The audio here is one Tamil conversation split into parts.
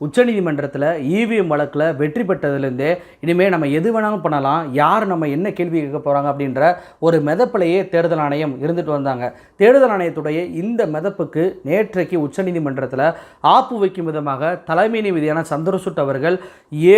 உச்சநீதிமன்றத்தில் இவிஎம் வழக்கில் வெற்றி பெற்றதுலேருந்தே இனிமேல் நம்ம எது வேணாலும் பண்ணலாம் யார் நம்ம என்ன கேள்வி கேட்க போகிறாங்க அப்படின்ற ஒரு மெதப்பிலேயே தேர்தல் ஆணையம் இருந்துட்டு வந்தாங்க. தேர்தல் ஆணையத்துடைய இந்த மெதப்புக்கு நேற்றைக்கு உச்சநீதிமன்றத்தில் ஆப்பு வைக்கும் விதமாக தலைமை நீதியான சந்திரசூட் அவர்கள்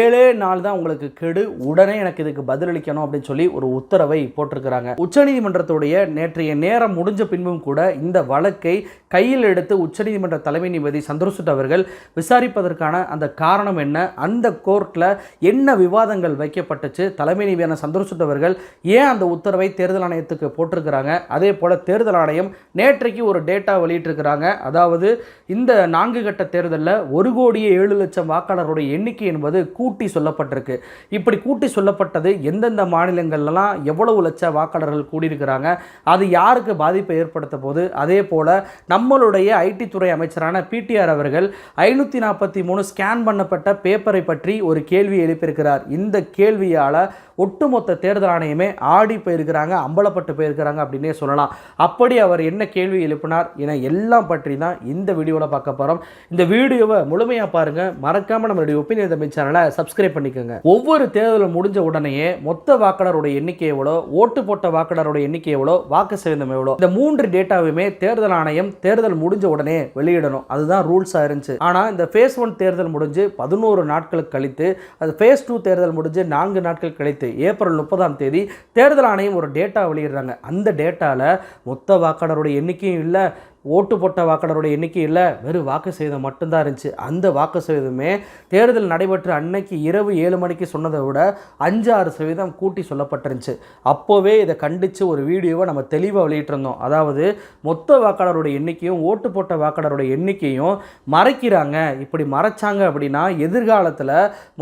ஏழே நாள் தான் உங்களுக்கு கெடு உடனே எனக்கு இதுக்கு பதிலளிக்கணும் அப்படின்னு சொல்லி ஒரு உத்தரவை போட்டிருக்கிறாங்க. உச்சநீதிமன்றத்துடைய நேற்றைய நேரம் முடிஞ்ச பின்பும் கூட இந்த வழக்கை கையில் எடுத்து உச்சநீதிமன்ற தலைமை நீதிபதி சந்திரசூட் அவர்கள் விசாரிப்பதற்கான அந்த காரணம் என்ன? அந்த கோர்ட்டில் என்ன விவாதங்கள் வைக்கப்பட்டுச்சு? தலைமை நீதியான சந்திரசூட் அவர்கள் ஏன் அந்த உத்தரவை தேர்தல் ஆணையத்துக்கு போட்டிருக்கிறாங்க? அதே போல் தேர்தல் ஆணையம் நேற்றைக்கு ஒரு டேட்டா வெளியிட்டிருக்கிறாங்க. அதாவது இந்த நான்கு கட்ட தேர்தலில் ஒரு கோடியே ஏழு லட்சம் வாக்காளருடைய எண்ணிக்கை என்பது கூட்டி சொல்லப்பட்டிருக்கு. இப்படி கூட்டி சொல்லப்பட்டது எந்தெந்த மாநிலங்கள்லாம் எவ்வளவு லட்ச வாக்காளர்கள் கூடியிருக்கிறாங்க? அது யாருக்கு பாதிப்பை ஏற்படுத்த போது அதே போல் நம்மளுடைய ஐடி துறை அமைச்சரான பிடிஆர் அவர்கள் ஐநூற்றி நாற்பத்தி மூணு ஸ்கேன் பண்ணப்பட்ட பேப்பரை பற்றி ஒரு கேள்வி எழுப்பியிருக்கிறார். இந்த கேள்வியால் ஒட்டுமொத்த தேர்தல் ஆணையமே ஆடி போயிருக்கிறாங்க அம்பலப்பட்டு போயிருக்கிறாங்க அப்படின்னே சொல்லலாம். அப்படி அவர் என்ன கேள்வி எழுப்பினார் என எல்லாம் பற்றி தான் இந்த வீடியோவில் பார்க்க போகிறோம் இந்த வீடியோவை முழுமையாக பாருங்கள் மறக்காமல் நம்மளுடைய ஒப்பீனியன் தமிழ் சேனலை சப்ஸ்கிரைப் பண்ணிக்கோங்க. ஒவ்வொரு தேர்தலும் முடிஞ்ச உடனேயே மொத்த வாக்காளருடைய எண்ணிக்கை எவ்வளோ ஓட்டு போட்ட வாக்காளருடைய எண்ணிக்கை எவ்வளோ வாக்கு சதவீதம் எவ்வளோ இந்த மூன்று டேட்டாவுமே தேர்தல் ஆணையம் தேர்தல் முடிஞ்ச உடனே வெளியிடணும். அதுதான் ரூல்ஸாக இருந்துச்சு. ஆனால் இந்த ஃபேஸ் ஒன் தேர்தல் முடிஞ்சு பதினோரு நாட்களுக்கு கழித்து அது ஃபேஸ் டூ தேர்தல் முடிஞ்சு நான்கு நாட்கள் கழித்து ஏப்ரல் முப்பதாம் தேதி தேர்தல் ஆணையம் ஒரு டேட்டா வெளியிடுறாங்க. அந்த டேட்டாவில் மொத்த வாக்காளருடைய எண்ணிக்கையும் இல்லை ஓட்டு போட்ட வாக்காளருடைய எண்ணிக்கை இல்லை வெறும் வாக்கு சேதம் மட்டும்தான் இருந்துச்சு. அந்த வாக்கு சேதமே தேர்தல் நடைபெற்ற அன்னைக்கு இரவு ஏழு மணிக்கு சொன்னதை விட அஞ்சு ஆறு சதவீதம் கூட்டி சொல்லப்பட்டிருந்துச்சு. அப்போவே இதை கண்டித்து ஒரு வீடியோவை நம்ம தெளிவாக வெளியிட்டிருந்தோம். அதாவது மொத்த வாக்காளருடைய எண்ணிக்கையும் ஓட்டு போட்ட வாக்காளருடைய எண்ணிக்கையும் மறைக்கிறாங்க. இப்படி மறைச்சாங்க அப்படின்னா எதிர்காலத்தில்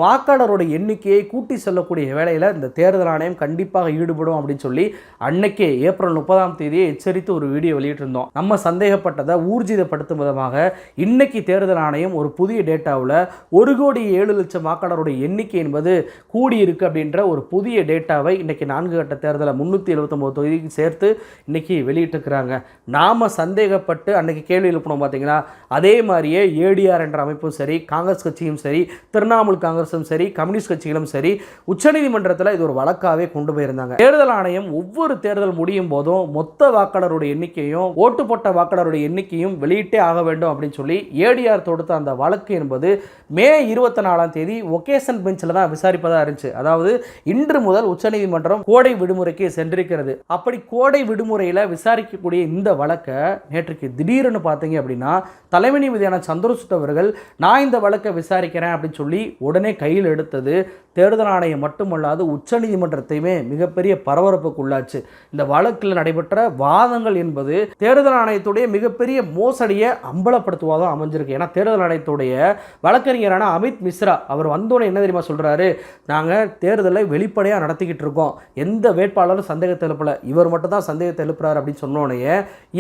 வாக்காளருடைய எண்ணிக்கையை கூட்டி செல்லக்கூடிய வேலையில் இந்த தேர்தல் ஆணையம் கண்டிப்பாக ஈடுபடும் அப்படின்னு சொல்லி அன்னைக்கே ஏப்ரல் முப்பதாம் தேதியை எச்சரித்து ஒரு வீடியோ வெளியிட்டிருந்தோம். நம்ம சந்தேகப்பட்டதை ஊர்ஜிதப்படுத்தும் விதமாக இன்னைக்கு தேர்தல் ஆணையம் ஒரு புதிய டேட்டாவில் ஒரு கோடி ஏழு லட்சம் வாக்காளருடைய எண்ணிக்கை என்பது கூடியிருக்கு அப்படின்ற ஒரு புதிய டேட்டாவை இன்றைக்கி நான்கு கட்ட தேர்தலை முந்நூற்றி எழுபத்தொம்போது தொகுதிக்கு சேர்த்து இன்னைக்கு வெளியிட்டிருக்கிறாங்க. நாம் சந்தேகப்பட்டு அன்னைக்கு கேள்வி எழுப்பணும் பார்த்தீங்களா அதே மாதிரியே ஏடிஆர் என்ற அமைப்பும் சரி காங்கிரஸ் கட்சியும் சரி திரிணாமுல் காங்கிரஸும் சரி கம்யூனிஸ்ட் கட்சிகளும் சரி உச்சநீதிமன்றத்தில் இது ஒரு வழக்காகவே கொண்டு போயிருந்தாங்க. தேர்தல் ஆணையம் ஒவ்வொரு தேர்தல் முடியும் போதும் மொத்த வாக்காளருடைய எண்ணிக்கையும் ஓட்டு போட்ட வாக்காளருடைய எண்ணிக்கையும் வெளியிட்டே ஆக வேண்டும் அப்படின்னு சொல்லி ஏடிஆர் தொடுத்த அந்த வழக்கு என்பது மே இருபத்தி நாலாம் தேதி ஒகேஷன் பெஞ்சில் தான் விசாரிப்பதாக இருந்துச்சு. அதாவது இன்று முதல் உச்சநீதிமன்றம் கோடை விடுமுறைக்கு சென்றிருக்கிறது. அப்படி கோடை விடுமுறையில் விசாரிக்கக்கூடிய இந்த வழக்கை நேற்றுக்கு திடீர்னு பார்த்தீங்க அப்படின்னா தலைமை நீதியான சந்திரசூட் அவர்கள் நான் இந்த வழக்கை விசாரிக்கிறேன் அப்படின்னு சொல்லி உடனே கையில் எடுத்தது தேர்தல் ஆணையம் மட்டுமல்லாது உச்சநீதிமன்றத்தையுமே மிகப்பெரிய பரபரப்புக்கு உள்ளாச்சு இந்த வழக்கில் நடைபெற்ற வாதங்கள் என்பது தேர்தல் ஆணையத்துடைய மிகப்பெரிய மோசடியை அம்பலப்படுத்துவதாக அமைஞ்சிருக்கு. ஏன்னா தேர்தல் ஆணையத்துடைய வழக்கறிஞரான அமித் மிஸ்ரா அவர் வந்தோடனே என்ன தெரியுமா சொல்கிறாரு நாங்கள் தேர்தலை வெளிப்படையாக நடத்திக்கிட்டு இருக்கோம். எந்த வேட்பாளரும் சந்தேகத்தை எழுப்பலை. இவர் மட்டும் தான் சந்தேகத்தை எழுப்புறாரு அப்படின்னு சொன்னோடனே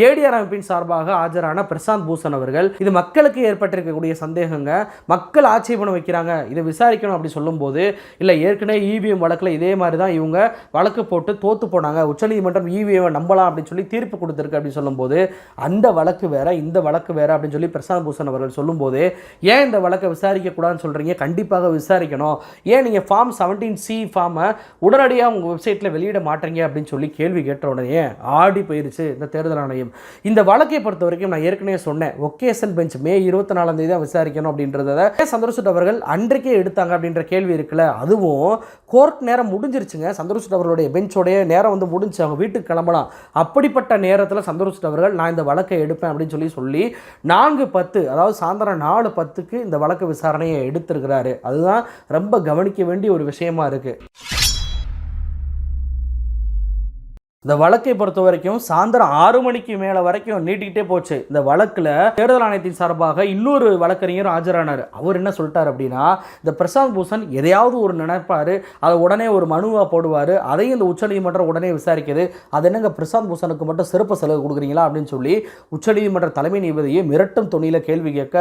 ஏடிஆர் அமைப்பின் சார்பாக ஆஜரான பிரசாந்த் பூஷன் அவர்கள் இது மக்களுக்கு ஏற்பட்டிருக்கக்கூடிய சந்தேகங்க. மக்கள் ஆட்சேபணம் வைக்கிறாங்க. இதை விசாரிக்கணும் அப்படி சொல்லும்போது இல்லை ஏற்கனவே இவிஎம் வழக்கில் இதே மாதிரி தான் இவங்க வழக்கு போட்டு தோற்று போனாங்க. உச்சநீதிமன்றம் இவிஎம் நம்பலாம் அப்படின்னு சொல்லி தீர்ப்பு கொடுத்துருக்கு அப்படின்னு சொல்லும்போது அந்த இந்த வழக்கு வேற இந்த வழக்கு வேற அப்படின்னு சொல்லி பிரசாந்த் பூஷன் அவர்கள் சொல்லும்போது ஏன் இந்த வழக்கை விசாரிக்கக்கூடாதுன்னு சொல்கிறீங்க கண்டிப்பாக விசாரிக்கணும். ஏன் நீங்கள் ஃபார்ம் செவன்டீன் சி ஃபார்மை உடனடியாக உங்கள் வெப்சைட்டில் வெளியிட மாட்டீங்க அப்படின்னு சொல்லி கேள்வி கேட்ட உடனே ஆடி போயிருச்சு இந்த தேர்தல் ஆணையம். இந்த வழக்கை பொறுத்த வரைக்கும் நான் ஏற்கனவே சொன்னேன். ஒகேசன் பெஞ்ச் மே இருபத்தி நாலாம் தேதி தான் விசாரிக்கணும் அப்படின்றத. சந்திரசூட் அவர்கள் அன்றைக்கே எடுத்தாங்க அப்படின்ற கேள்வி இருக்குல்ல அதுவும் கோர்ட் நேரம் முடிஞ்சிருச்சுங்க. சந்திரசூட் அவர்களுடைய பெஞ்சோடைய நேரம் வந்து முடிஞ்சு அவங்க வீட்டுக்கு கிளம்பலாம். அப்படிப்பட்ட நேரத்தில் சந்திரசூட் அவர்கள் நான் இந்த வழக்கு எடுப்பேன் அப்படின்னு சொல்லி சொல்லி நான்கு பத்து அதாவது சாயந்தரம் நாலு பத்துக்கு இந்த வழக்கு விசாரணையை எடுத்திருக்கிறாரு. அதுதான் ரொம்ப கவனிக்க வேண்டிய ஒரு விஷயமா இருக்கு. இந்த வழக்கை பொறுத்த வரைக்கும் சாயந்தரம் ஆறு மணிக்கு மேலே வரைக்கும் நீட்டிக்கிட்டே போச்சு. இந்த வழக்கில் தேர்தல் ஆணையத்தின் சார்பாக இன்னொரு வழக்கறிஞரும் ஆஜரானார். அவர் என்ன சொல்லிட்டார் அப்படின்னா இந்த பிரசாந்த் பூஷன் எதையாவது ஒரு நினைப்பார் அதை உடனே ஒரு மனுவாக போடுவார் அதையும் இந்த உச்சநீதிமன்றம் உடனே விசாரிக்கிறது அது என்னங்க பிரசாந்த் பூஷனுக்கு மட்டும் சிறப்பு செலவு கொடுக்குறீங்களா அப்படின்னு சொல்லி உச்சநீதிமன்ற தலைமை நீதிபதியை மிரட்டும் துணியில் கேள்வி கேட்க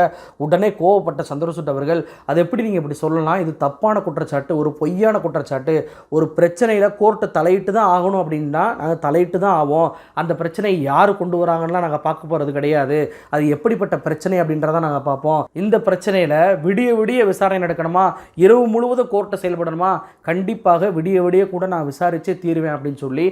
உடனே கோவப்பட்ட சந்திரசூட் அவர்கள் அது எப்படி நீங்கள் இப்படி சொல்லலாம்? இது தப்பான குற்றச்சாட்டு ஒரு பொய்யான குற்றச்சாட்டு. ஒரு பிரச்சனையில் கோர்ட்டு தலையிட்டு தான் ஆகணும் அப்படின்னா நாங்கள் தலையிட்டு தான் ஆவோம். அந்த பிரச்சனையை யார் கொண்டு வராங்கன்னா நாங்கள் பார்க்க போகிறது கிடையாது. அது எப்படிப்பட்ட பிரச்சனை அப்படின்றத நாங்கள் பார்ப்போம். இந்த பிரச்சனையில் விடிய விடிய விசாரணை நடக்கணுமா? இரவு முழுவதும் கோர்ட்டை செயல்படணுமா? கண்டிப்பாக விடிய விடிய கூட நான் விசாரித்து தீருவேன் அப்படின்னு சொல்லி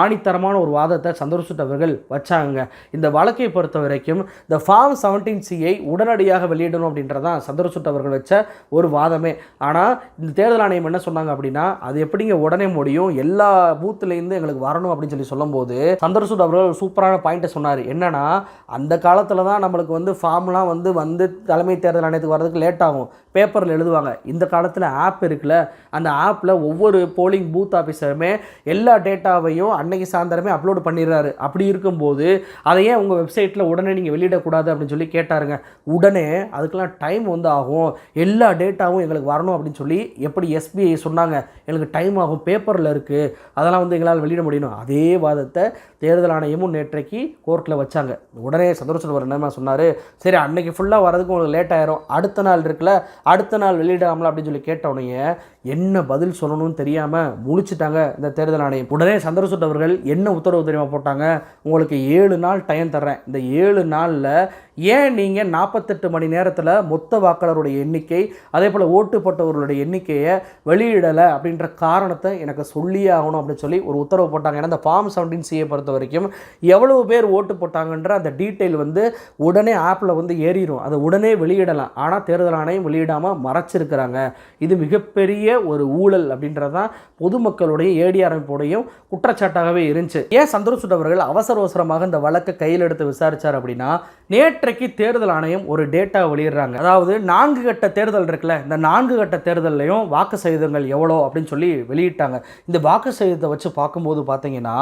ஆணித்தரமான ஒரு வாதத்தை சந்திரசூட் அவர்கள் வச்சாங்க. இந்த வழக்கை பொறுத்த வரைக்கும் இந்த ஃபார்ம் செவன்டீன் சியை உடனடியாக வெளியிடணும் அப்படின்றதான் சந்திரசூட் அவர்கள் வச்ச ஒரு வாதமே. ஆனால் இந்த தேர்தல் ஆணையம் என்ன சொன்னாங்க அப்படின்னா அது எப்படிங்க உடனே முடியும்? எல்லா பூத்துலேருந்து எங்களுக்கு வரணும் அப்படின்னு அப்படின்னு சொல்லி சொல்லும்போது சந்திரசூட் அவர்கள் ஒரு சூப்பரான பாயிண்ட்டை சொன்னார். என்னன்னா அந்த காலத்தில் தான் நம்மளுக்கு வந்து ஃபார்ம்லாம் வந்து வந்து தலைமை தேர்தல் ஆணையத்துக்கு வரதுக்கு லேட் ஆகும். பேப்பரில் எழுதுவாங்க. இந்த காலத்தில் ஆப் இருக்குல்ல அந்த ஆப்பில் ஒவ்வொரு போலிங் பூத் ஆஃபீஸருமே எல்லா டேட்டாவையும் அன்னைக்கு சாயந்தரமே அப்லோடு பண்ணிடுறாரு. அப்படி இருக்கும்போது அதை ஏன் உங்கள் வெப்சைட்டில் உடனே நீங்கள் வெளியிடக்கூடாது அப்படின்னு சொல்லி கேட்டாருங்க. உடனே அதுக்கெல்லாம் டைம் வந்து ஆகும். எல்லா டேட்டாவும் எங்களுக்கு வரணும் அப்படின்னு சொல்லி எப்படி எஸ்பிஐ சொன்னாங்க. எங்களுக்கு டைம் ஆகும். பேப்பரில் இருக்குது அதெல்லாம் வந்து எங்களால் வெளியிட முடியணும். அதே அதே வாதத்தை தேர்தல் ஆணையமும் நேற்றைக்கு கோர்ட்டில் வச்சாங்க. உடனே சந்தோஷம் ஒரு என்ன சொன்னார்? சரி அன்னைக்கு ஃபுல்லாக வரதுக்கு உங்களுக்கு லேட் ஆயிரும். அடுத்த நாள் இருக்குல்ல அடுத்த நாள் வெளியிடாமல அப்படின்னு சொல்லி கேட்ட என்ன பதில் சொல்லணும்னு தெரியாமல் முழிச்சிட்டாங்க இந்த தேர்தல் ஆணையம். உடனே சந்திரசூட் அவர்கள் என்ன உத்தரவு தெரியுமா போட்டாங்க? உங்களுக்கு ஏழு நாள் டைம் தர்றேன். இந்த ஏழு நாளில் ஏன் நீங்கள் நாற்பத்தெட்டு மணி நேரத்தில் மொத்த வாக்காளருடைய எண்ணிக்கை அதே போல் ஓட்டு போட்டவர்களுடைய எண்ணிக்கையை வெளியிடலை அப்படின்ற காரணத்தை எனக்கு சொல்லியே ஆகணும் அப்படின்னு சொல்லி ஒரு உத்தரவு போட்டாங்க. ஏன்னா இந்த ஃபார்ம் செவன்டீன் சியை பொறுத்த வரைக்கும் எவ்வளவு பேர் ஓட்டு போட்டாங்கன்ற அந்த டீட்டெயில் வந்து உடனே ஆப்பில் வந்து ஏறிடும் அதை உடனே வெளியிடலாம். ஆனால் தேர்தல் ஆணையம் வெளியிடாமல் மறைச்சிருக்கிறாங்க. இது மிகப்பெரிய ஒரு ஊழல் அப்படின்றது தான் பொதுமக்களுடைய ஏடி அமைப்புடையும் குற்றச்சாட்டாகவே இருந்துச்சு. ஏன் சந்திரசூட் அவர்கள் அவசர அவசரமாக இந்த வழக்கை கையில் எடுத்து விசாரிச்சார் அப்படின்னா நேற்றைக்கு தேர்தல் ஆணையம் ஒரு டேட்டா வெளியிடுறாங்க. அதாவது நான்கு கட்ட தேர்தல் இருக்குல்ல இந்த நான்கு கட்ட தேர்தலையும் வாக்கு சதவீதங்கள் எவ்வளோ அப்படின்னு சொல்லி வெளியிட்டாங்க. இந்த வாக்கு சதவீதத்தை வச்சு பார்க்கும்போது பார்த்தீங்கன்னா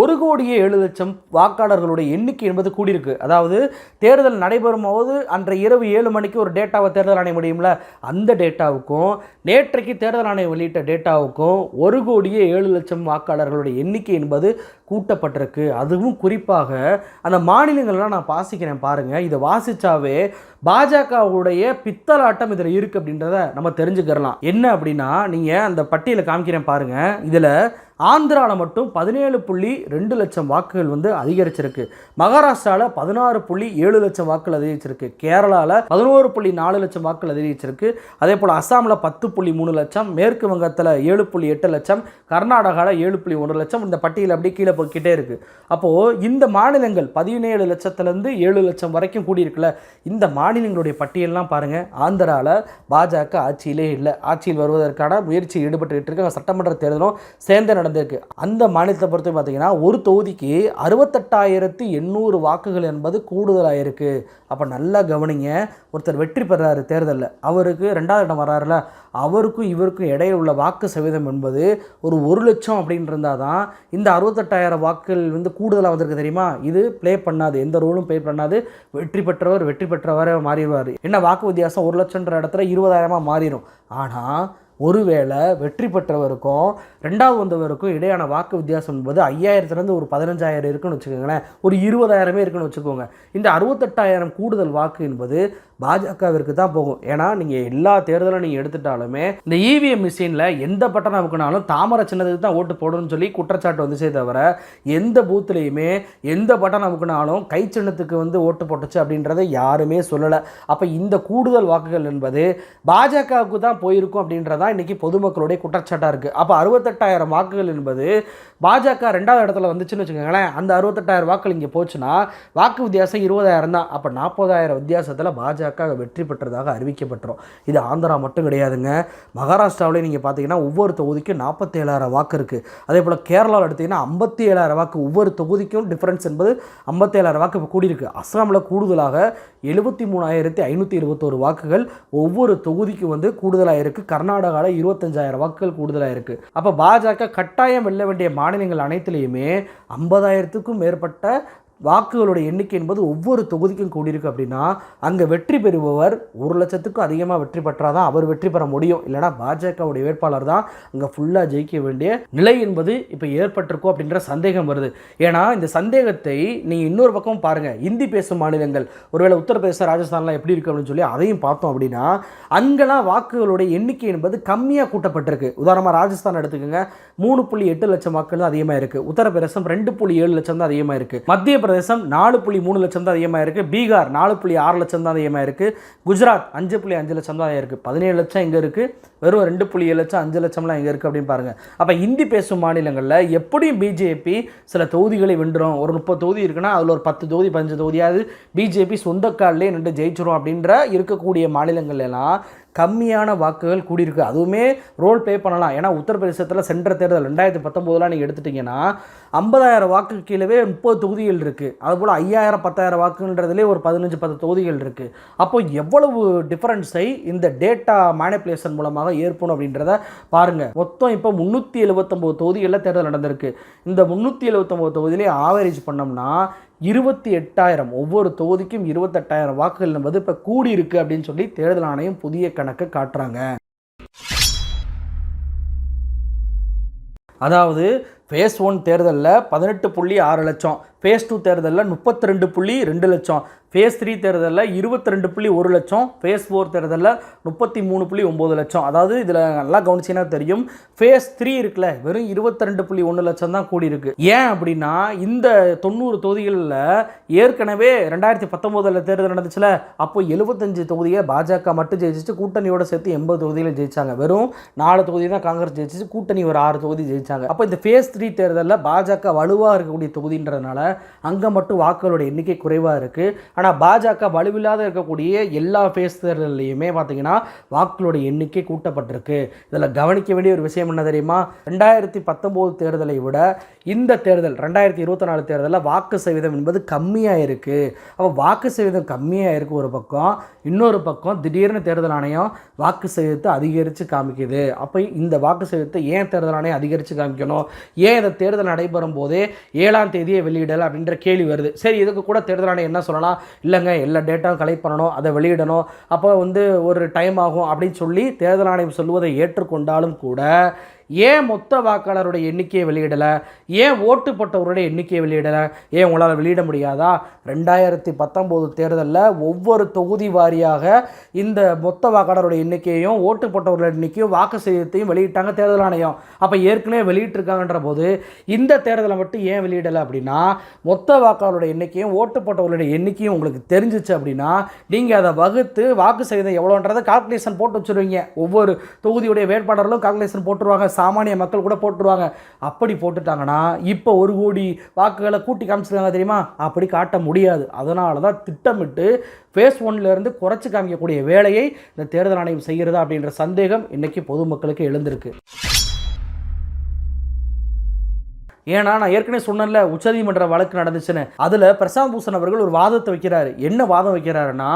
ஒரு கோடியே ஏழு லட்சம் வாக்காளர்களுடைய எண்ணிக்கை என்பது கூடியிருக்கு. அதாவது தேர்தல் நடைபெறும் போது அன்றைய இரவு ஏழு மணிக்கு ஒரு டேட்டாவை தேர்தல் ஆணையம் முடியும்ல அந்த டேட்டாவுக்கும் நேற்றைக்கு தேர்தல் ஆணையம் வெளியிட்ட டேட்டாவுக்கும் ஒரு கோடியே ஏழு லட்சம் வாக்காளர்களுடைய எண்ணிக்கை என்பது கூட்டப்பட்டிருக்கு. அதுவும் குறிப்பாக அந்த மாநிலங்கள்லாம் நான் வாசிக்கிறேன் பாருங்கள் இதை வாசிச்சாவே பாஜகவுடைய பித்தலாட்டம் இதில் இருக்குது அப்படின்றத நம்ம தெரிஞ்சுக்கிறலாம். என்ன அப்படின்னா நீங்கள் அந்த பட்டியலை காமிக்கிறேன் பாருங்கள் இதில் ஆந்திராவில் மட்டும் பதினேழு புள்ளி ரெண்டு லட்சம் வாக்குகள் வந்து அதிகரிச்சிருக்கு. மகாராஷ்டிராவில் பதினாறு புள்ளி ஏழு லட்சம் வாக்குகள் அதிகரிச்சிருக்கு. கேரளாவில் பதினோரு புள்ளி நாலு லட்சம் வாக்குகள் அதிகரிச்சிருக்கு. அதே போல் அஸ்ஸாமில் பத்து புள்ளி மூணு லட்சம் மேற்கு வங்கத்தில் ஏழு புள்ளி எட்டு லட்சம் கர்நாடகாவில் ஏழு புள்ளி ஒன்று லட்சம் இந்த பட்டியல் அப்படியே கீழே போய்க்கிட்டே இருக்குது அப்போது இந்த மாநிலங்கள் பதினேழு லட்சத்துலேருந்து ஏழு லட்சம் வரைக்கும் கூடியிருக்குல்ல. இந்த மாநிலங்களுடைய பட்டியல்லாம் பாருங்கள் ஆந்திராவில் பாஜக ஆட்சியிலே இல்லை. ஆட்சியில் வருவதற்கான முயற்சி ஈடுபட்டுக்கிட்டு இருக்காங்க. சட்டமன்ற தேர்தலும் சேர்ந்து நடந்திருக்கு. அந்த மாநிலத்தை பொறுத்து பார்த்தீங்கன்னா ஒரு தொகுதிக்கு அறுபத்தெட்டாயிரத்து எண்ணூறு வாக்குகள் என்பது கூடுதலாக இருக்குது அப்போ நல்லா கவனிங்க. ஒருத்தர் வெற்றி பெறாரு தேர்தலில். அவருக்கு ரெண்டாவது இடம் வராருல அவருக்கும் இவருக்கும் இடையே உள்ள வாக்கு சதவீதம் என்பது ஒரு ஒரு லட்சம் அப்படின்னு இருந்தால் தான் இந்த அறுபத்தெட்டாயிரம் வாக்குகள் வந்து கூடுதலாக வந்திருக்கு தெரியுமா? இது ப்ளே பண்ணாது. எந்த ரோலும் ப்ளே பண்ணாது. வெற்றி பெற்றவர் வெற்றி பெற்றவரை மாறிடுவார். என்ன வாக்கு வித்தியாசம் ஒரு லட்சம்ன்ற இடத்துல இருபதாயிரமாக மாறிடும் ஆனால் ஒருவேளை வெற்றி பெற்றவருக்கும் ரெண்டாவது வந்தவருக்கும் இடையான வாக்கு வித்தியாசம் என்பது ஐயாயிரத்துலேருந்து ஒரு பதினஞ்சாயிரம் இருக்குன்னு வச்சுக்கோங்களேன். ஒரு இருபதாயிரமே இருக்குன்னு வச்சுக்கோங்க. இந்த அறுபத்தெட்டாயிரம் கூடுதல் வாக்கு என்பது பாஜகவிற்கு தான் போகும். ஏன்னா நீங்கள் எல்லா தேர்தலும் நீங்கள் எடுத்துட்டாலுமே இந்த இவிஎம் மிஷினில் எந்த பட்டன் அமுக்கினாலும் தாமரை சின்னதுக்கு தான் ஓட்டு போடணும்னு சொல்லி குற்றச்சாட்டு வந்துச்சே தவிர எந்த பூத்துலேயுமே எந்த பட்டன் அமுக்கினாலும் கை சின்னத்துக்கு வந்து ஓட்டு போட்டுச்சு அப்படின்றத யாருமே சொல்லலை. அப்போ இந்த கூடுதல் வாக்குகள் என்பது பாஜகவுக்கு தான் போயிருக்கும் அப்படின்றதான் இன்றைக்கி பொதுமக்களுடைய குற்றச்சாட்டாக இருக்குது அப்போ அறுபத்தெட்டாயிரம் வாக்குகள் என்பது பாஜக ரெண்டாவது இடத்துல வந்துச்சுன்னு வச்சுக்கோங்களேன். அந்த அறுபத்தெட்டாயிரம் வாக்குகள் இங்கே போச்சுன்னா வாக்கு வித்தியாசம் இருபதாயிரம் தான். அப்போ நாற்பதாயிரம் வித்தியாசத்தில் பாஜக வெற்றி பெற்றதாக அறிவிக்கப்பட்டுரும். இது ஆந்திரா மட்டும் கிடையாதுங்க. மகாராஷ்டிராவிலே நீங்கள் பார்த்தீங்கன்னா ஒவ்வொரு தொகுதிக்கும் நாற்பத்தேழாயிரம் வாக்கு இருக்குது அதே போல் கேரளாவில் எடுத்தீங்கன்னா ஐம்பத்தி ஏழாயிரம் வாக்கு ஒவ்வொரு தொகுதிக்கும் டிஃப்ரென்ஸ் என்பது ஐம்பத்தேழாயிரம் வாக்கு இப்போ கூடியிருக்கு. அஸ்ஸாமில் கூடுதலாக எழுபத்தி மூணாயிரத்தி ஐநூற்றி இருபத்தோரு வாக்குகள் ஒவ்வொரு தொகுதிக்கும் வந்து கூடுதலாக இருக்குது கர்நாடகாவில் இருபத்தஞ்சாயிரம் வாக்குகள் கூடுதலாக இருக்குது அப்போ பாஜக கட்டாயம் வெல்ல வேண்டிய மாநிலங்கள் அனைத்துலேயுமே ஐம்பதாயிரத்துக்கும் மேற்பட்ட வாக்குகளோட எண்ணிக்கை என்பது ஒவ்வொரு தொகுதிக்கும் கூடியிருக்கு அப்படின்னா அங்கே வெற்றி பெறுபவர் ஒரு லட்சத்துக்கும் அதிகமாக வெற்றி பெற்றால் தான் அவர் வெற்றி பெற முடியும். இல்லைனா பாஜகவுடைய வேட்பாளர் தான் அங்கே ஃபுல்லாக ஜெயிக்க வேண்டிய நிலை என்பது இப்போ ஏற்பட்டிருக்கும் அப்படின்ற சந்தேகம் வருது. ஏன்னா இந்த சந்தேகத்தை நீங்கள் இன்னொரு பக்கம் பாருங்கள் இந்தி பேசும் மாநிலங்கள் ஒருவேளை உத்தரப்பிரதேச ராஜஸ்தான்லாம் எப்படி இருக்குது அப்படின்னு சொல்லி அதையும் பார்த்தோம் அப்படின்னா அங்கெல்லாம் வாக்குகளுடைய எண்ணிக்கை என்பது கம்மியாக கூட்டப்பட்டிருக்கு. உதாரணமாக ராஜஸ்தான் எடுத்துக்கோங்க. மூணு புள்ளி எட்டு லட்சம் வாக்குகள் தான் அதிகமாக இருக்குது உத்தரப்பிரதேசம் ரெண்டு புள்ளி ஏழு லட்சம் தான் அதிகமாக இருக்குது மத்திய பிரதேசம் நாலு புள்ளி மூணு லட்சம் தான் அதிகமாக இருக்குது பீகார் நாலு புள்ளி ஆறு லட்சம் தான் அதிகமாக இருக்குது குஜராத் அஞ்சு புள்ளி அஞ்சு லட்சம் தான் இருக்குது பதினேழு லட்சம் இங்கே இருக்குது வெறும் ரெண்டு புள்ளி ஏழு லட்சம் அஞ்சு லட்சம்லாம் இங்கே இருக்குது அப்படின்னு பாருங்கள் அப்போ இந்தி பேசும் மாநிலங்களில் எப்படியும் பிஜேபி சில தொகுதிகளை வென்றுடும் ஒரு முப்பது தொகுதி இருக்குன்னா அதில் ஒரு பத்து தொகுதி பதினஞ்சு தொகுதியாவது பிஜேபி சொந்த காலிலே நின்று ஜெயிச்சிரும் அப்படின்ற இருக்கக்கூடிய மாநிலங்கள் எல்லாம் கம்மியான வாக்குகள் கூடியிருக்கு. அதுவுமே ரோல் ப்ளே பண்ணலாம். ஏன்னா உத்தரப்பிரதேசத்தில் சென்ற தேர்தல் ரெண்டாயிரத்தி பத்தொம்போதெலாம் நீங்கள் எடுத்துட்டிங்கன்னா ஐம்பதாயிரம் வாக்கு கீழவே முப்பது தொகுதிகள் இருக்குது அதுபோல் ஐயாயிரம் பத்தாயிரம் வாக்குன்றதுலேயே ஒரு பதினஞ்சு பத்து தொகுதிகள் இருக்குது அப்போ எவ்வளவு டிஃப்ரென்ஸை இந்த டேட்டா மேனிப்புலேஷன் மூலமாக ஏற்படும் அப்படின்றத பாருங்கள் மொத்தம் இப்போ முந்நூற்றி எழுபத்தொம்போது தொகுதிகளில் தேர்தல் நடந்திருக்கு. இந்த முந்நூற்றி எழுபத்தொம்போது தொகுதியிலே ஆவரேஜ் பண்ணோம்னா இருபத்தி எட்டாயிரம் ஒவ்வொரு தொகுதிக்கும் இருபத்தெட்டாயிரம் வாக்குகள் என்பது இப்போ கூடி இருக்கு அப்படின்னு சொல்லி தேர்தல் ஆணையம் புதிய கணக்கு காட்டுறாங்க. அதாவது ஃபேஸ் ஒன் தேர்தலில் பதினெட்டு புள்ளி ஆறு லட்சம் ஃபேஸ் டூ தேர்தலில் முப்பத்தி ரெண்டு புள்ளி ரெண்டு லட்சம். ஃபேஸ் த்ரீ தேர்தலில் இருபத்தி ரெண்டு புள்ளி ஒரு லட்சம். ஃபேஸ் ஃபோர் தேர்தலில் முப்பத்தி மூணு புள்ளி ஒம்பது லட்சம். அதாவது இதில் நல்லா கவனிச்சிங்கன்னா தெரியும். ஃபேஸ் த்ரீ இருக்குல்ல வெறும் இருபத்தி ரெண்டு புள்ளி ஒன்று லட்சம் தான் கூடியிருக்கு. ஏன் அப்படின்னா இந்த தொண்ணூறு தொகுதிகளில் ஏற்கனவே ரெண்டாயிரத்தி பத்தொம்போதில் தேர்தல் நடந்துச்சுல அப்போ எழுபத்தஞ்சு தொகுதியை பாஜக மட்டும் ஜெயிச்சிச்சு கூட்டணியோட சேர்த்து எண்பது தொகுதியில் ஜெயிச்சாங்க. வெறும் நாலு தொகுதி தான் காங்கிரஸ் ஜெயிச்சிச்சு கூட்டணி ஒரு ஆறு தொகுதி ஜெயிச்சாங்க. அப்போ இந்த ஃபேஸ் த்ரீ தேர்தலில் பாஜக வலுவாக இருக்கக்கூடிய தொகுதின்றதுனால அங்கே மட்டும் வாக்குகளோட எண்ணிக்கை குறைவாக இருக்குது ஆனால் பாஜக வலுவில்லாத இருக்கக்கூடிய எல்லா ஃபேஸ் தேர்தல்லையுமே பார்த்தீங்கன்னா வாக்குகளோட எண்ணிக்கை கூட்டப்பட்டிருக்கு. இதில் கவனிக்க வேண்டிய ஒரு விஷயம் என்ன தெரியுமா? ரெண்டாயிரத்தி பத்தொம்போது தேர்தலை விட இந்த தேர்தல் ரெண்டாயிரத்தி இருபத்தி நாலு தேர்தலில் வாக்கு சதவீதம் என்பது கம்மியாக இருக்குது அப்போ வாக்கு சதவீதம் கம்மியாக இருக்குது ஒரு பக்கம் இன்னொரு பக்கம் திடீர்னு தேர்தல் ஆணையம் வாக்கு சதவீதத்தை அதிகரித்து காமிக்குது. அப்போ இந்த வாக்கு சதவீதத்தை ஏன் தேர்தல் ஆணையம் அதிகரித்து காமிக்கணும்? ஏன் இந்த தேர்தல் நடைபெறும் போதே ஏழாம் தேதியை வெளியிட தேர்தல் அப்படின்ற கேள்வி வருது. சரி இதுக்கு கூட தேர்தல் ஆணையம் என்ன சொல்லலாம்? இல்லைங்க எல்லா டேட்டாவும் கலெக்ட் பண்ணணும் அதை வெளியிடணும். அப்போ வந்து ஒரு டைம் ஆகும் அப்படின்னு சொல்லி தேர்தல் ஆணையம் சொல்வதை ஏற்றுக்கொண்டாலும் கூட ஏன் மொத்த வாக்காளருடைய எண்ணிக்கையை வெளியிடலை? ஏன் ஓட்டுப்பட்டவருடைய எண்ணிக்கையை வெளியிடலை? ஏன் உங்களால் வெளியிட முடியாதா? ரெண்டாயிரத்தி பத்தொம்போது தேர்தலில் ஒவ்வொரு தொகுதி வாரியாக இந்த மொத்த வாக்காளருடைய எண்ணிக்கையையும் ஓட்டுப்பட்டவருடைய எண்ணிக்கையும் வாக்கு செய்தியத்தையும் வெளியிட்டாங்க தேர்தல் ஆணையம். அப்போ ஏற்கனவே வெளியிட்டிருக்காங்கன்ற போது இந்த தேர்தலை மட்டும் ஏன் வெளியிடலை அப்படின்னா மொத்த வாக்காளருடைய எண்ணிக்கையும் ஓட்டுப்பட்டவர்களுடைய எண்ணிக்கையும் உங்களுக்கு தெரிஞ்சிச்சு அப்படின்னா நீங்கள் அதை வகுத்து வாக்கு செய்த எவ்வளோன்றதை கால்குலேஷன் போட்டு வச்சுருவீங்க. ஒவ்வொரு தொகுதியுடைய வேட்பாளர்களும் கால்குலேஷன் போட்டுருவாங்க. சாமானிய மக்கள் கூட போட்டுருவாங்க. அப்படி போட்டுட்டாங்கன்னா இப்போ ஒரு கோடி வாக்குகளை கூட்டி காமிச்சிருக்காங்க தெரியுமா? அப்படி காட்ட முடியாது. அதனால தான் திட்டமிட்டு ஃபேஸ் ஒன்லேருந்து குறைச்சி காமிக்கக்கூடிய வேலையை இந்த தேர்தல் ஆணையம் செய்கிறதா அப்படின்ற சந்தேகம் இன்றைக்கி பொதுமக்களுக்கு எழுந்திருக்கு. ஏன்னா நான் ஏற்கனவே சொன்னேன்ல உச்சநீதிமன்ற வழக்கு நடந்துச்சுன்னு. அதில் பிரசாந்த் பூஷன் அவர்கள் ஒரு வாதத்தை வைக்கிறாரு. என்ன வாதம் வைக்கிறாருன்னா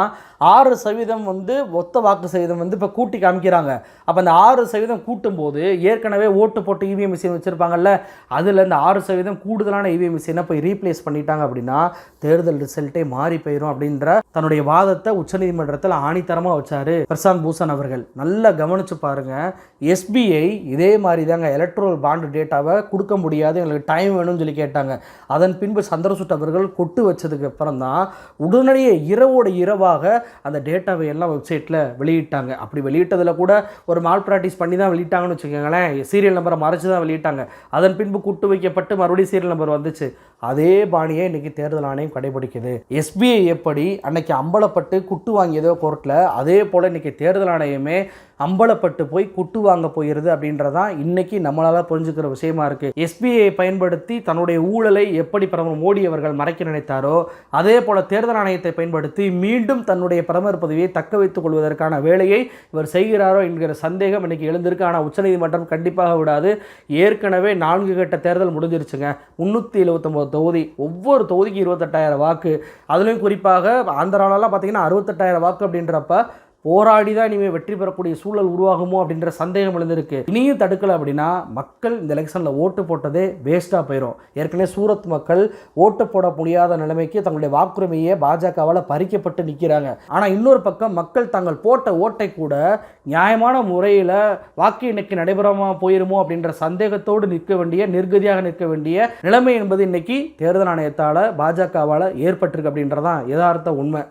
ஆறு சதவீதம் வந்து ஒத்த வாக்கு சதவீதம் வந்து இப்போ கூட்டி காமிக்கிறாங்க. அப்போ அந்த ஆறு சதவீதம் கூட்டும்போது ஏற்கனவே ஓட்டு போட்டு இவிஎம் மிஷின் வச்சுருப்பாங்கல்ல அதில் இந்த ஆறு சதவீதம் கூடுதலான இவிஎம் மிஷினை போய் ரீப்ளேஸ் பண்ணிட்டாங்க அப்படின்னா தேர்தல் ரிசல்ட்டே மாறி போயிடும் அப்படின்ற தன்னுடைய வாதத்தை உச்சநீதிமன்றத்தில் ஆணித்தரமாக வச்சாரு பிரசாந்த் பூஷன் அவர்கள். நல்லா கவனித்து பாருங்க எஸ்பிஐ இதே மாதிரி தாங்க எலக்ட்ரல் பாண்டு டேட்டாவை கொடுக்க முடியாது எங்களுக்கு டைம் வேணும்னு சொல்லி கேட்டாங்க. அதன் பின்பு சந்திரசூட் அவர்கள் கொட்டு வச்சதுக்கு அப்புறம் தான் உடனடியே இரவோட இரவாக அந்த டேட்டாவை எல்லாம் வெப்சைட்டில் வெளியிட்டாங்க. அப்படி வெளியிட்டதில் கூட ஒரு மால் ப்ராக்டிஸ் பண்ணி தான் வெளியிட்டாங்கன்னு வச்சுக்கோங்களேன். சீரியல் நம்பரை மறைச்சு தான் வெளியிட்டாங்க. அதன் பின்பு குட்டு வைக்கப்பட்டு மறுபடியும் சீரியல் நம்பர் வந்துச்சு. அதே பாணியை இன்றைக்கி தேர்தல் ஆணையம் கடைபிடிக்குது. எஸ்பிஐ எப்படி அன்னைக்கு அம்பலப்பட்டு குட்டு வாங்கியதோ கோர்ட்டில் அதே போல் இன்றைக்கி தேர்தல் ஆணையமே அம்பலப்பட்டு போய் குட்டு வாங்க போயிருது அப்படின்றதான் இன்னைக்கு நம்மளால் புரிஞ்சுக்கிற விஷயமா இருக்குது எஸ்பிஐ பயன்படுத்தி தன்னுடைய ஊழலை எப்படி பிரதமர் மோடி அவர்கள் மறைக்க நினைத்தாரோ அதே போல் தேர்தல் ஆணையத்தை பயன்படுத்தி மீண்டும் தன்னுடைய பிரதமர் பதவியை தக்க வைத்துக் கொள்வதற்கான வேலையை இவர் செய்கிறாரோ என்கிற சந்தேகம் இன்னைக்கு எழுந்திருக்கு. ஆனால் உச்சநீதிமன்றம் கண்டிப்பாக விடாது. ஏற்கனவே நான்கு கட்ட தேர்தல் முடிஞ்சிருச்சுங்க. முந்நூற்றி எழுபத்தொம்போது தொகுதி. ஒவ்வொரு தொகுதிக்கு இருபத்தெட்டாயிரம் வாக்கு. அதுலேயும் குறிப்பாக ஆந்திராவிலலாம் பார்த்தீங்கன்னா அறுபத்தெட்டாயிரம் வாக்கு அப்படின்றப்ப போராடி தான் இனிமேல் வெற்றி பெறக்கூடிய சூழல் உருவாகுமோ அப்படின்ற சந்தேகம் எழுந்திருக்கு. இனியும் தடுக்கலை அப்படின்னா மக்கள் இந்த எலெக்ஷனில் ஓட்டு போட்டதே வேஸ்ட்டாக போயிடும் ஏற்கனவே சூரத் மக்கள் ஓட்டு போட முடியாத நிலைமைக்கு தங்களுடைய வாக்குரிமையை பாஜகவால் பறிக்கப்பட்டு நிற்கிறாங்க ஆனால் இன்னொரு பக்கம் மக்கள் தாங்கள் போட்ட ஓட்டை கூட நியாயமான முறையில் வாக்கு எண்ணிக்கை நடைபெறாமல் போயிருமோ அப்படின்ற சந்தேகத்தோடு நிற்க வேண்டிய நிர்கதியாக நிற்க வேண்டிய நிலைமை என்பது இன்னைக்கு தேர்தல் ஆணையத்தால் பாஜகவால் ஏற்பட்டிருக்கு அப்படின்றதான் யதார்த்த உண்மை.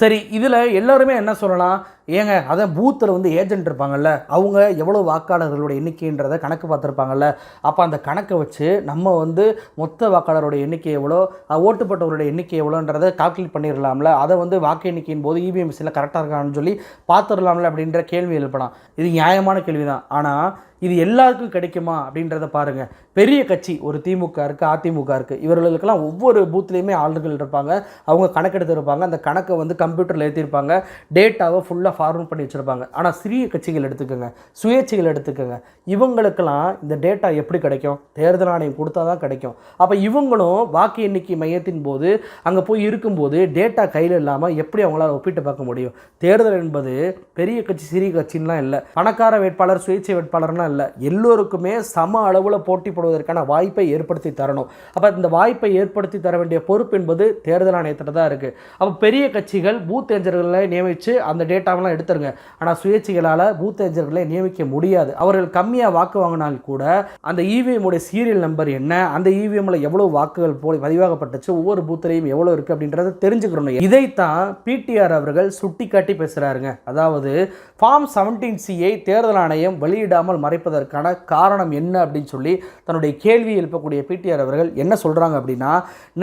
சரி இதில் எல்லாருமே என்ன சொல்லலாம்? ஏங்க அதான் பூத்தில் வந்து ஏஜென்ட் இருப்பாங்கல்ல அவங்க எவ்வளோ வாக்காளர்களோட எண்ணிக்கைன்றதை கணக்கு பார்த்துருப்பாங்கல்ல அப்போ அந்த கணக்கை வச்சு நம்ம வந்து மொத்த வாக்காளரோட எண்ணிக்கை எவ்வளோ ஓட்டுப்பட்டவருடைய ஓட்டு போட்டவரோட எண்ணிக்கை எவ்வளோன்றதை கால்குலேட் பண்ணிடலாம்ல அதை வந்து வாக்கு எண்ணிக்கையின் போது இவிஎம் மிஷினில் கரெக்டாக இருக்கான்னு சொல்லி பார்த்துடலாம்ல அப்படின்ற கேள்வி எழுப்பலாம். இது நியாயமான கேள்வி தான் ஆனால் இது எல்லாருக்கும் கிடைக்குமா அப்படின்றத பாருங்கள் பெரிய கட்சி ஒரு திமுக இருக்குது அதிமுக இருக்குது இவர்களுக்கெல்லாம் ஒவ்வொரு பூத்லேயுமே ஆளுகள் இருப்பாங்க. அவங்க கணக்கெடுத்து இருப்பாங்க அந்த கணக்கை வந்து கம்ப்யூட்டரில் ஏற்றிருப்பாங்க டேட்டாவை ஃபுல்லாக ஃபார்வர்ட் பண்ணி வச்சுருப்பாங்க. ஆனால் சிறிய கட்சிகள் எடுத்துக்கோங்க. சுயேட்சைகள் எடுத்துக்கோங்க. இவங்களுக்கெல்லாம் இந்த டேட்டா எப்படி கிடைக்கும்? தேர்தல் ஆணையம் கொடுத்தா தான் கிடைக்கும். அப்போ இவங்களும் வாக்கு எண்ணிக்கை மையத்தின் போது அங்கே போய் இருக்கும்போது டேட்டா கையில் இல்லாமல் எப்படி அவங்களால ஒப்பிட்டு பார்க்க முடியும்? தேர்தல் என்பது பெரிய கட்சி சிறிய கட்சின்லாம் இல்லை. பணக்கார வேட்பாளர் சுயேட்சை வேட்பாளர்னா இல்லை எல்லோருக்குமே சம அளவில் போட்டி போடுவதற்கான வாய்ப்பை ஏற்படுத்தி தரணும். அப்போ இந்த வாய்ப்பை ஏற்படுத்தி தர வேண்டிய பொறுப்பு என்பது தேர்தல் ஆணையத்திட்ட தான் இருக்குது அப்போ பெரிய கட்சிகள் பூத் ஏஞ்சர்களை நியமித்து அந்த டேட்டாவெல்லாம் எடுத்துருங்க. ஆனால் சுயேட்சிகளால் பூத் ஏஞ்சர்களை நியமிக்க முடியாது. அவர்கள் கம்மியாக வாக்கு வாங்கினால் கூட அந்த இவிஎம் உடைய சீரியல் நம்பர் என்ன அந்த இவிஎம்ல எவ்வளோ வாக்குகள் போய் பதிவாகப்பட்டுச்சு ஒவ்வொரு பூத்திலையும் எவ்வளோ இருக்குது அப்படின்றத தெரிஞ்சுக்கிறோம் இதைத்தான் பிடிஆர் அவர்கள் சுட்டி காட்டி பேசுகிறாருங்க அதாவது ஃபார்ம் செவன்டீன் சியை தேர்தல் ஆணையம் வெளியிடாமல் மறைப்பதற்கான காரணம் என்ன அப்படின்னு சொல்லி தன்னுடைய கேள்வி எழுப்பக்கூடிய பிடிஆர் அவர்கள் என்ன சொல்கிறாங்க அப்படின்னா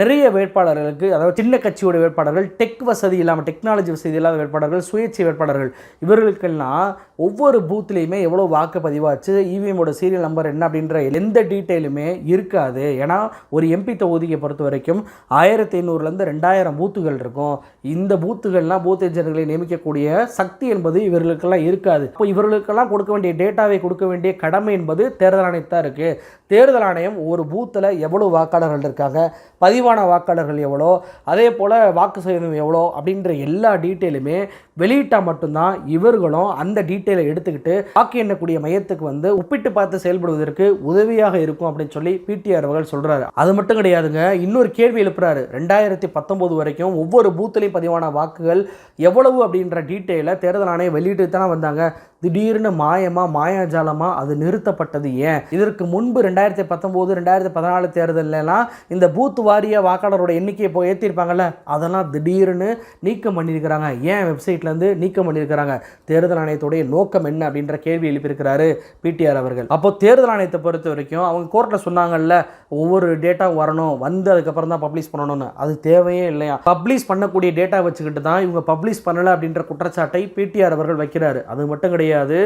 நிறைய வேட்பாளர்களுக்கு அதாவது சின்ன கட்சியோட வேட்பாளர்கள் டெக் வசதி இல்லாமல் டெக்னாலஜி வசதி இல்லாத வேட்பாளர்கள் சுயேட்சை வேட்பாளர்கள் இவர்களுக்கெல்லாம் ஒவ்வொரு பூத்துலேயுமே எவ்வளோ வாக்கு பதிவாச்சு இவிஎம்மோட சீரியல் நம்பர் என்ன அப்படின்ற எந்த டீட்டெயிலுமே இருக்காது. ஏன்னா ஒரு எம்பி தொகுதியை பொறுத்த வரைக்கும் ஆயிரத்தி ஐநூறுலேருந்து ரெண்டாயிரம் பூத்துகள் இருக்கும். இந்த பூத்துகள்லாம் பூத் ஏஜென்ட்களை நியமிக்கக்கூடிய சக்தி என்பது இவர்களுக்கெல்லாம் இருக்காது. இப்போ இவர்களுக்கெல்லாம் கொடுக்க வேண்டிய டேட்டாவை கொடுக்க வேண்டிய கடமை என்பது தேர்தல் ஆணையத்தான் இருக்குது தேர்தல் ஆணையம் ஒரு பூத்தில் எவ்வளோ வாக்காளர்கள் இருக்காங்க பதிவான வாக்காளர்கள் எவ்வளோ அதே போல் வாக்கு சேதம் எவ்வளோ அப்படின்ற எல்லா டீட்டெயிலுமே வெளியிட்டால் மட்டும்தான் இவர்களும் அந்த டீட்டெயிலை எடுத்துக்கிட்டு வாக்கு எண்ணக்கூடிய மையத்துக்கு வந்து ஒப்பிட்டு பார்த்து செயல்படுவதற்கு உதவியாக இருக்கும் அப்படின்னு சொல்லி பிடிஆர் அவர்கள் சொல்கிறாரு அது மட்டும் கிடையாதுங்க இன்னொரு கேள்வி எழுப்புறாரு. ரெண்டாயிரத்தி பத்தொம்போது வரைக்கும் ஒவ்வொரு பூத்துலையும் பதிவான வாக்குகள் எவ்வளவு அப்படின்ற டீட்டெயிலை தேர்தல் ஆணையம் வெளியிட்டு தானே வந்தாங்க. திடீர்னு மாயமா மாயாஜாலமா அது நிறுத்தப்பட்டது ஏன்? இதற்கு முன்பு ரெண்டாயிரத்தி பத்தொம்போது ரெண்டாயிரத்தி பதினாலு தேர்தலெல்லாம் இந்த பூத் வாரிய வாக்காளரோட எண்ணிக்கையை போய் ஏற்றிருப்பாங்கல்ல அதெல்லாம் திடீர்னு நீக்கம் பண்ணியிருக்கிறாங்க. ஏன் வெப்சைட்லேருந்து நீக்கம் பண்ணியிருக்கிறாங்க? தேர்தல் ஆணையத்துடைய நோக்கம் என்ன அப்படின்ற கேள்வி எழுப்பியிருக்கிறாரு பிடிஆர் அவர்கள். அப்போ தேர்தல் ஆணையத்தை பொறுத்த வரைக்கும் அவங்க கோர்ட்டில் சொன்னாங்கல்ல ஒவ்வொரு டேட்டா வரணும் வந்து அதுக்கப்புறம் தான் பப்ளிஷ் பண்ணணும்னு. அது தேவையே இல்லையா? பப்ளிஷ் பண்ணக்கூடிய டேட்டா வச்சுக்கிட்டு தான் இவங்க பப்ளிஷ் பண்ணலை அப்படின்ற குற்றச்சாட்டை பிடிஆர் அவர்கள் வைக்கிறாரு. அது மட்டும் கிடையாது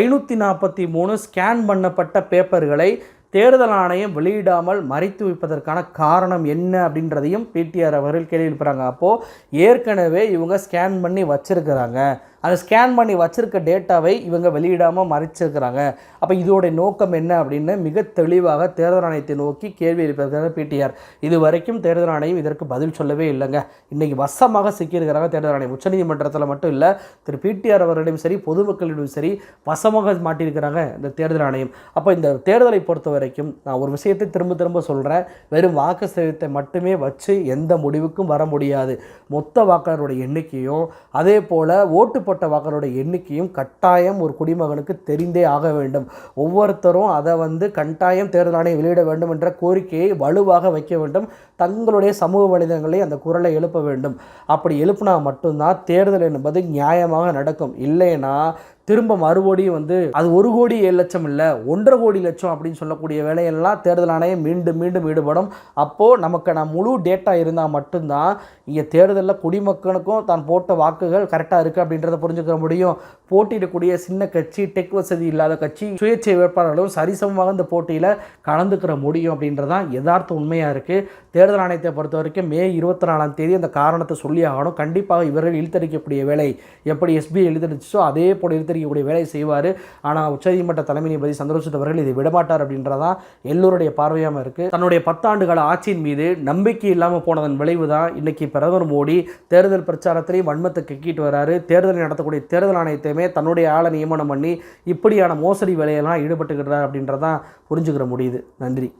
ஐநூற்றி நாற்பத்தி மூணு ஸ்கேன் பண்ணப்பட்ட பேப்பர்களை தேர்தல் ஆணையம் வெளியிடாமல் மறைத்து வைப்பதற்கான காரணம் என்ன அப்படின்றதையும் பிடிஆர் அவர்கள் கேள்வி எழுப்புறாங்க அப்போது ஏற்கனவே இவங்க ஸ்கேன் பண்ணி வச்சிருக்கிறாங்க. அதை ஸ்கேன் பண்ணி வச்சுருக்க டேட்டாவை இவங்க வெளியிடாமல் மறைச்சிருக்கிறாங்க. அப்போ இதோடைய நோக்கம் என்ன அப்படின்னு மிக தெளிவாக தேர்தல் ஆணையத்தை நோக்கி கேள்வி எழுப்பியிருக்கிறாங்க பிடிஆர். இது வரைக்கும் தேர்தல் ஆணையம் இதற்கு பதில் சொல்லவே இல்லைங்க. இன்றைக்கி வசமாக சிக்கியிருக்கிறாங்க தேர்தல் ஆணையம். உச்சநீதிமன்றத்தில் மட்டும் இல்லை திரு பிடிஆர் அவர்களிடம் சரி பொதுமக்களிடம் சரி வசமாக மாட்டியிருக்கிறாங்க இந்த தேர்தல் ஆணையம். அப்போ இந்த தேர்தலை பொறுத்த வரைக்கும் நான் ஒரு விஷயத்தை திரும்ப திரும்ப சொல்கிறேன் வெறும் வாக்கு சேதத்தை மட்டுமே வச்சு எந்த முடிவுக்கும் வர முடியாது. மொத்த வாக்காளருடைய எண்ணிக்கையும் அதே போல் ஓட்டு போட்ட வாக்காளரோட எண்ணிக்கையும் கட்டாயம் ஒரு குடிமகனுக்கு தெரிந்தே ஆக வேண்டும். ஒவ்வொருத்தரும் அதை வந்து கட்டாயம் தேர்தல் ஆணையம் வெளியிட வேண்டும் என்ற கோரிக்கையை வலுவாக வைக்க வேண்டும். தங்களுடைய சமூக வலைதளங்களை அந்த குரலை எழுப்ப வேண்டும். அப்படி எழுப்பினா மட்டும்தான் தேர்தல் என்பது நியாயமாக நடக்கும். இல்லைன்னா திரும்ப மறுபடியும் வந்து அது ஒரு கோடி ஏழு லட்சம் இல்லை ஒன்றரை கோடி லட்சம் அப்படின்னு சொல்லக்கூடிய வேலையெல்லாம் தேர்தல் ஆணையம் மீண்டும் மீண்டும் ஈடுபடும். அப்போது நமக்கான முழு டேட்டா இருந்தால் மட்டும்தான் இங்கே தேர்தலில் குடிமக்களுக்கும் தான் போட்ட வாக்குகள் கரெக்டாக இருக்குது அப்படின்றத புரிஞ்சுக்க முடியும். போட்டியிடக்கூடிய சின்ன கட்சி டெக் வசதி இல்லாத கட்சி சுயேட்சை வேட்பாளர்களும் சரிசமமாக இந்த போட்டியில் கலந்துக்கிற முடியும் அப்படின்றதான் யதார்த்த உண்மையாக இருக்குது தேர்தல் ஆணையத்தை பொறுத்த வரைக்கும் மே இருபத்தி நாலாம் தேதி அந்த காரணத்தை சொல்லி ஆகணும். கண்டிப்பாக இவர்கள் இழுத்தடிக்கக்கூடிய வேலை எப்படி எஸ்பிஐ இழுத்தடிச்சோ அதே போல் இழுத்து கெடுத்தறிக்கக்கூடிய வேலையை செய்வார். ஆனால் உச்சநீதிமன்ற தலைமை நீதிபதி சந்திரசூத் அவர்கள் இதை விடமாட்டார் அப்படின்றதான் எல்லோருடைய பார்வையாமல் இருக்குது தன்னுடைய பத்தாண்டு கால ஆட்சியின் மீது நம்பிக்கை இல்லாமல் போனதன் விளைவு தான் இன்னைக்கு பிரதமர் மோடி தேர்தல் பிரச்சாரத்திலையும் வன்மத்தை கக்கிட்டு வராரு. தேர்தலை நடத்தக்கூடிய தேர்தல் ஆணையத்தையுமே தன்னுடைய ஆளை நியமனம் பண்ணி இப்படியான மோசடி வேலையெல்லாம் ஈடுபட்டுக்கிறார் அப்படின்றதான் புரிஞ்சுக்கிற முடியுது. நன்றி.